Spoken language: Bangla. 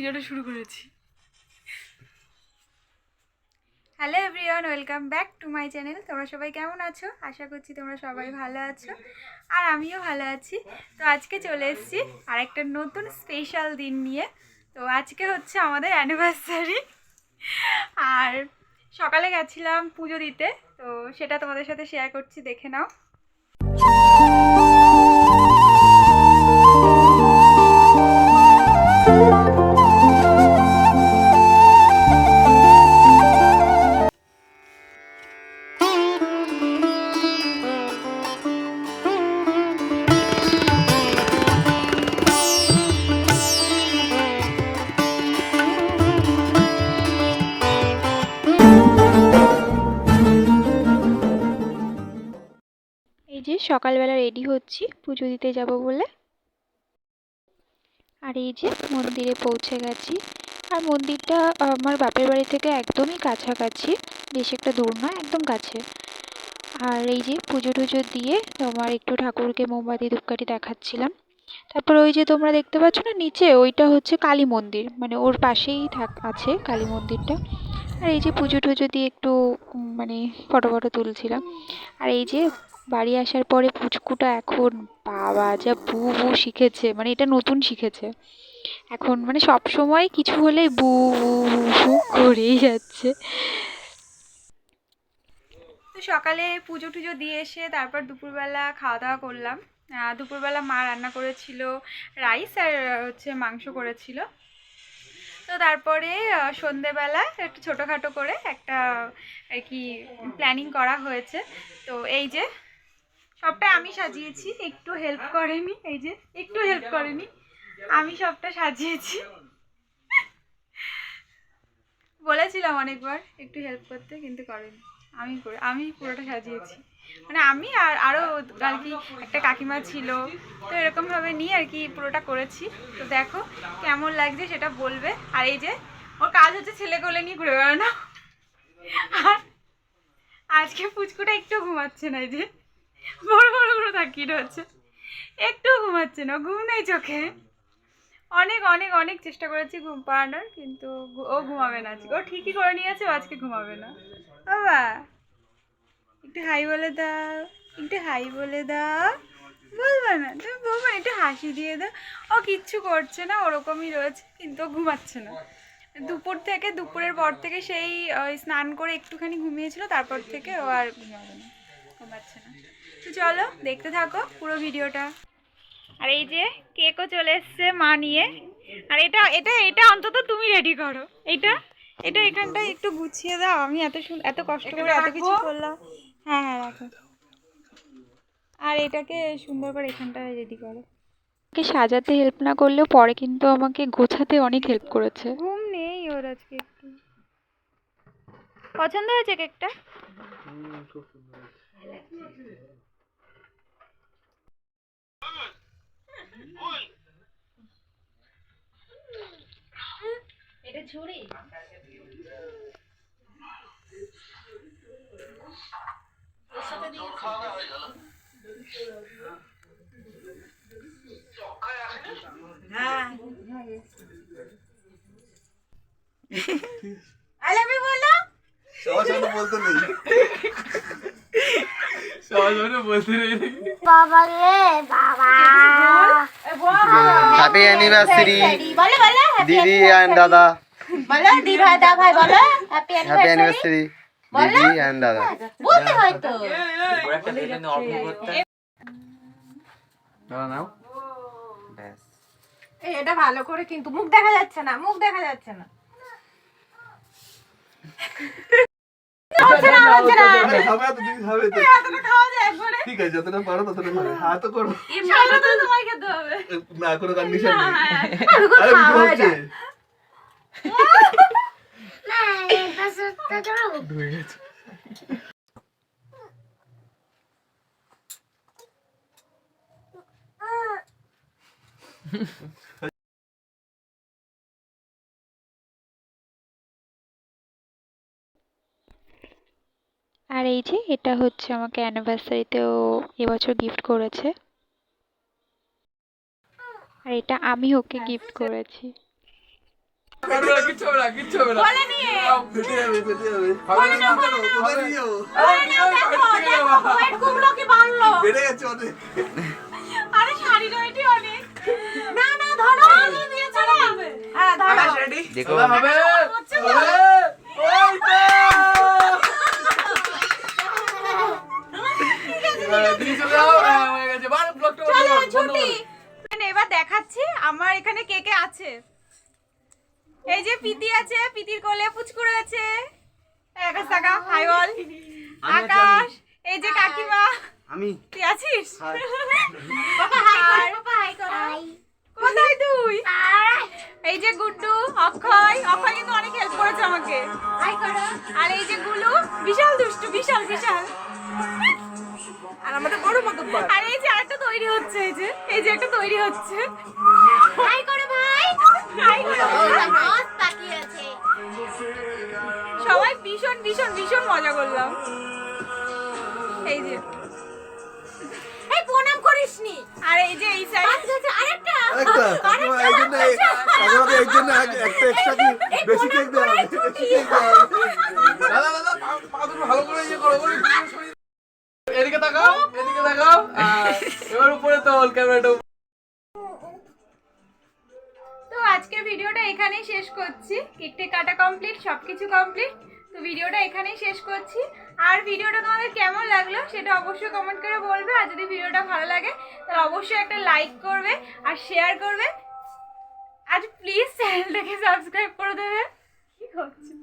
ভিডিওটা শুরু করেছি। Hello everyone, welcome back to my channel. তোমরা সবাই কেমন আছো? আশা করছি তোমরা সবাই ভালো আছো। আর আমিও ভালো আছি। তো আজকে চলে এসেছি আর একটা নতুন স্পেশাল দিন নিয়ে। তো আজকে হচ্ছে আমাদের অ্যানিভার্সারি আর সকালে গেছিলাম পুজো দিতে। তো সেটা তোমাদের সাথে শেয়ার করছি, দেখে নাও। সকালবেলা রেডি হচ্ছি, পুজো দিতে যাব বলে। আর এই যে মন্দিরে পৌঁছে গেছি। আর মন্দিরটা আমার বাপের বাড়ি থেকে একদমই কাছাকাছি, বেশি একটা দূর নয়, একদম কাছে। আর এই যে পুজো টুজো দিয়ে তোমার একটু ঠাকুরকে মোমবাতি, ধূপকাঠি দেখাচ্ছিলাম। তারপর ওই যে তোমরা দেখতে পাচ্ছ না, নিচে ওইটা হচ্ছে কালী মন্দির মানে ওর পাশেই থাক, আছে কালী মন্দিরটা। আর এই যে পুজো টুজো দিয়ে একটু মানে ফটো ফটো তুলছিলাম। আর এই যে বাড়ি আসার পরে পুচকুটা এখন বাবা যা বু বু শিখেছে মানে এটা নতুন শিখেছে। এখন মানে সব সময় কিছু হলেই বু বু বু করেই যাচ্ছে। তো সকালে পুজো টুজো দিয়ে এসে তারপর দুপুরবেলা খাওয়া দাওয়া করলাম। দুপুরবেলা মা রান্না করেছিল রাইস আর হচ্ছে মাংস করেছিল। তো তারপরে সন্ধেবেলা একটু ছোটোখাটো করে একটা আর কি প্ল্যানিং করা হয়েছে। তো এই যে আমি সাজিয়েছি, একটু হেল্প করেনি, এই যে, একটু হেল্প করেনি, আমি সবটা সাজিয়েছি। বলেছিলাম অনেকবার, একটু হেল্প করতে, কিন্তু করেনি। আমি আমি পুরোটা সাজিয়েছি। মানে আমি আর আরও আর কি একটা কাকিমা ছিল, তো এরকমভাবে নিয়ে আর কি পুরোটা করেছি। তো দেখো কেমন লাগছে সেটা বলবে। আর এই যে, ওর কাজ হচ্ছে ছেলে কোলে নিয়ে ঘুরে বেড়ানো। আর আজকে পুচকুটা একটু ঘুমাচ্ছে না এই যে। বড় বড় করে তাকিয়ে রয়েছে। একটু ঘুমাচ্ছে না, ঘুম নেই চোখে। অনেক অনেক অনেক চেষ্টা করেছি ঘুম পাড়ানোর, কিন্তু ও ঘুমাবে না আজকে। ও ঠিকই করে নিয়েছে, ও আজকে ঘুমাবে না। বাবা, একটু হাই বলে দাও, একটু হাই বলে দাও। বলবে না, তুমি বলবে না, একটু হাসি দিয়ে দাও। ও কিচ্ছু করছে না, ওরকমই রয়েছে, কিন্তু ঘুমাচ্ছে না। দুপুর থেকে, দুপুরের পর থেকে সেই স্নান করে একটুখানি ঘুমিয়েছিল, তারপর থেকে ও আর ঘুমাবে না ঘুমাচ্ছে না। তো চলো দেখতে থাকো পুরো ভিডিওটা। আর এই যে কেকও চলে এসছে মা নিয়ে। আর এটা এটা এটা অন্তত তুমি রেডি করো। এটা এটা এখানটা একটু গুছিয়ে দাও। আমি এত এত কষ্ট করে এত কিছু করলাম। হ্যাঁ হ্যাঁ রাখো। আর এটাকে সুন্দর করে এখানটা রেডি করো। আমাকে সাজাতে হেল্প না করলেও পরে কিন্তু আমাকে গোছাতে অনেক হেল্প করেছে। ঘুম নেই ওর আজকে একটু। পছন্দ হয়েছে কেকটা? আই লাভ ইউ বলো সবার সামনে বলতে নেই সবার সামনে বলতে নেই বাবা রে বাবা হ্যাপি অ্যানিভার্সারি বলো বলো দিদি অ্যান্ড দাদা বলো দিভাই দা ভাই বলো হ্যাপি অ্যানিভার্সারি দিদি অ্যান্ড দাদা বলতে হয় তো দাদা নাও ব্যাস এটা ভালো করে কিন্তু মুখ দেখা যাচ্ছে না মুখ দেখা যাচ্ছে না ঠিক আছে যতটা পারো ততটা খাবে হ্যাঁ করো সারা তো তোমায় খেতে হবে না কোনো কন্ডিশন নেই হ্যাঁ। আরে হচ্ছে না এই পাশে তো ধুয়ে গেছে আর এই যে, এটা হচ্ছে আমাকে অ্যানিভার্সারিতেও এবছর গিফট করেছে। আর এটা আমি ওকে গিফট করেছি। দেখো এবার দেখাচ্ছি আমার এখানে কে কে আছে। এই যে পিতি আছে পিতির কোলে পুচকু রয়েছে। আকাশ টাকা হাই বল আকাশ এই যে কাকিমা। আমি। তুই আছিস? পাপা হাই আর- করো। পাপা হাই করো। কোথায় তুই? এই যে গুড্ডু অক্ষয় অক্ষয় কিন্তু অনেক হেল্প করেছে আমাকে। হাই করো। আর এই যে গুলু বিশাল দুষ্টু বিশাল বিশাল। আর আমাদের বড় মতো আর এই যে আরেকটা তৈরি হচ্ছে এই যে এই যে একটা তৈরি হচ্ছে। ভীষণ ভীষণ মজা করলাম। এই যে। এই প্রণাম করিসনি। আর এই যে এই সাইড আচ্ছা আচ্ছা আরেকটা। এক- একটা এক্সট্রা কি বেশি কেক দেওয়া হবে। বেশি কেক দেওয়া হবে। দাদা দাদা পা- পা দুটো ভালো করে ইয়ে করো ওই দুটো সরিয়ে- এদিকে তাকাও এদিকে তাকাও। এবার উপরে তোল ক্যামেরাটা তো আজকের ভিডিওটা এখানেই শেষ করছি। কেকটে কাটা কমপ্লিট সবকিছু কমপ্লিট ভিডিওটা এখানেই শেষ করছি। আর ভিডিওটা তোমাদের কেমন লাগল সেটা অবশ্যই কমেন্ট করে বলবে। আর যদি ভিডিওটা ভালো লাগে, তাহলে অবশ্যই একটা লাইক করবে আর শেয়ার করবে। আজ প্লিজ চ্যানেলটাকে সাবস্ক্রাইব করে দেবে। কি করছ?